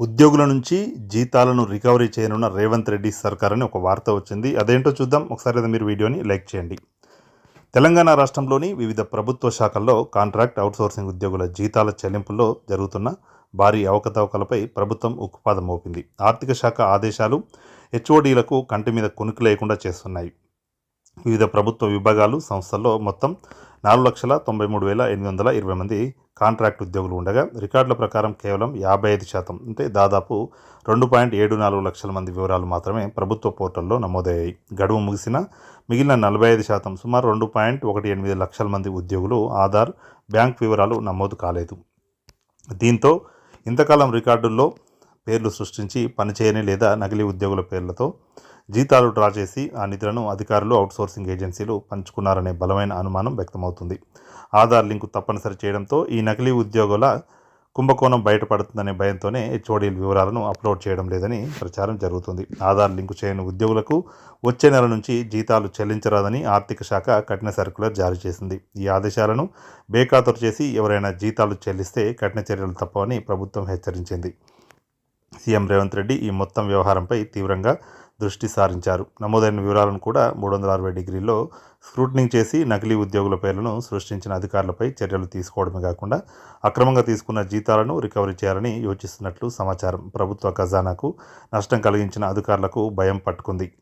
ఉద్యోగుల నుంచి జీతాలను రికవరీ చేయనున్న రేవంత్ రెడ్డి సర్కార్ అని ఒక వార్త వచ్చింది. అదేంటో చూద్దాం. ఒకసారి మీరు వీడియోని లైక్ చేయండి. తెలంగాణ రాష్ట్రంలోని వివిధ ప్రభుత్వ శాఖల్లో కాంట్రాక్ట్ అవుట్సోర్సింగ్ ఉద్యోగుల జీతాల చెల్లింపుల్లో జరుగుతున్న భారీ అవకతవకలపై ప్రభుత్వం ఉక్కుపాదం మోపింది. ఆర్థిక శాఖ ఆదేశాలు హెచ్ఓడీలకు కంటి మీద కునుకు లేకుండా చేస్తున్నాయి. వివిధ ప్రభుత్వ విభాగాలు సంస్థల్లో మొత్తం నాలుగు లక్షల తొంభై మూడు వేల ఎనిమిది వందల ఇరవై మంది కాంట్రాక్ట్ ఉద్యోగులు ఉండగా రికార్డుల ప్రకారం కేవలం యాభై ఐదు శాతం అంటే దాదాపు రెండు పాయింట్ ఏడు నాలుగు లక్షల మంది వివరాలు మాత్రమే ప్రభుత్వ పోర్టల్లో నమోదయ్యాయి. గడువు ముగిసిన మిగిలిన నలభై ఐదు శాతం సుమారు రెండు పాయింట్ ఒకటి ఎనిమిది లక్షల మంది ఉద్యోగులు ఆధార్ బ్యాంక్ వివరాలు నమోదు కాలేదు. దీంతో ఇంతకాలం రికార్డుల్లో పేర్లు సృష్టించి పనిచేయని లేదా నకిలీ ఉద్యోగుల పేర్లతో జీతాలు డ్రా చేసి ఆ నిధులను అధికారులు అవుట్సోర్సింగ్ ఏజెన్సీలు పంచుకున్నారనే బలమైన అనుమానం వ్యక్తమవుతుంది. ఆధార్ లింకు తప్పనిసరి చేయడంతో ఈ నకిలీ ఉద్యోగుల కుంభకోణం బయటపడుతుందనే భయంతోనే హెచ్ఓడీల వివరాలను అప్లోడ్ చేయడం లేదని ప్రచారం జరుగుతుంది. ఆధార్ లింకు చేయని ఉద్యోగులకు వచ్చే నెల నుంచి జీతాలు చెల్లించరాదని ఆర్థిక శాఖ కఠిన సర్కులర్ జారీ చేసింది. ఈ ఆదేశాలను బేఖాతరు చేసి ఎవరైనా జీతాలు చెల్లిస్తే కఠిన చర్యలు తప్పవని ప్రభుత్వం హెచ్చరించింది. సీఎం రేవంత్ రెడ్డి ఈ మొత్తం వ్యవహారంపై తీవ్రంగా దృష్టి సారించారు. నమోదైన వివరాలను కూడా మూడు వందల అరవై డిగ్రీల్లో స్క్రూటనింగ్ చేసి నకిలీ ఉద్యోగుల పేర్లను సృష్టించిన అధికారులపై చర్యలు తీసుకోవడమే కాకుండా అక్రమంగా తీసుకున్న జీతాలను రికవరీ చేయాలని యోచిస్తున్నట్లు సమాచారం. ప్రభుత్వ ఖజానాకు నష్టం కలిగించిన అధికారులకు భయం పట్టుకుంది.